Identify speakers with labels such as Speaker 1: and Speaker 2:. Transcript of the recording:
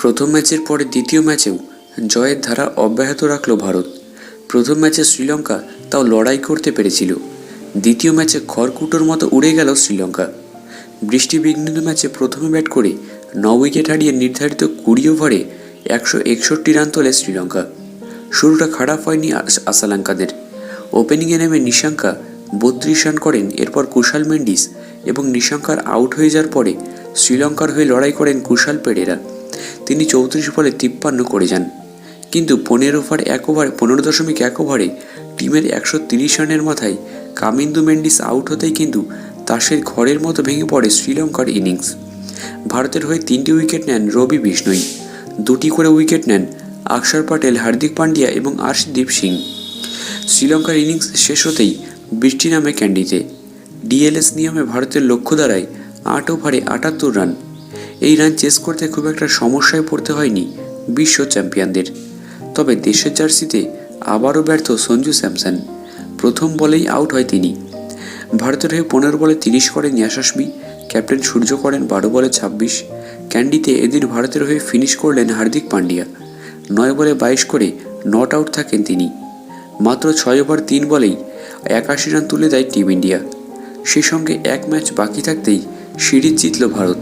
Speaker 1: প্রথম ম্যাচের পরে দ্বিতীয় ম্যাচেও জয়ের ধারা অব্যাহত রাখল ভারত। প্রথম ম্যাচে শ্রীলঙ্কা তাও লড়াই করতে পেরেছিল। দ্বিতীয় ম্যাচে খড়কুটোর মতো উড়ে গেল শ্রীলঙ্কা। বৃষ্টিবিঘ্নিত ম্যাচে প্রথমে ব্যাট করে ন উইকেট হারিয়ে নির্ধারিত কুড়ি ওভারে একশো একষট্টি রান তোলে শ্রীলঙ্কা। শুরুটা খারাপ হয়নি আস- আসালাঙ্কাদের। ওপেনিংয়ে নেমে নিশাঙ্কা বত্রিশ রান করেন, এরপর কুশাল মেন্ডিস এবং নিশাঙ্কার আউট হয়ে যাওয়ার পরে শ্রীলঙ্কার হয়ে লড়াই করেন কুশাল পেরেরা। তিনি চৌত্রিশ বলে তিপ্পান্ন করে যান কিন্তু পনেরো ওভার এক ওভার, পনেরো দশমিক এক ওভারে টিমের একশো তিরিশ রানের মাথায় কামিন্দু মেন্ডিস আউট হতেই কিন্তু তাসের ঘরের মতো ভেঙে পড়ে শ্রীলঙ্কার ইনিংস। ভারতের হয়ে তিনটি উইকেট নেন রবি বিষ্ণই। দুটি করে উইকেট নেন অক্ষর প্যাটেল হার্দিক পান্ডিয়া এবং আর্শদীপ সিং। শ্রীলঙ্কার ইনিংস শেষ হতেই বৃষ্টি নামে ক্যান্ডিতে। ডিএলএস নিয়মে ভারতের লক্ষ্য দাঁড়ায় আট ওভারে আটাত্তর রান এই রান চেস করতে খুব একটা সমস্যায় পড়তে হয়নি বিশ্ব চ্যাম্পিয়নদের। তবে দেশের জার্সিতে আবারও ব্যর্থ সঞ্জু স্যামসন। প্রথম বলেই আউট হয় তিনি। ভারতের হয়ে পনেরো বলে তিরিশ করেন ইয়াশাসবি ক্যাপ্টেন সূর্য করেন বারো বলে ছাব্বিশ। ক্যান্ডিতে এদিন ভারতের হয়ে ফিনিশ করলেন হার্দিক পান্ডিয়া। নয় বলে বাইশ করে নট আউট থাকেন তিনি। মাত্র ছয় ওভার তিন বলেই একাশি রান তুলে দেয় টিম ইন্ডিয়া সেই সঙ্গে এক ম্যাচ বাকি থাকতেই সিরিজ জিতল ভারত।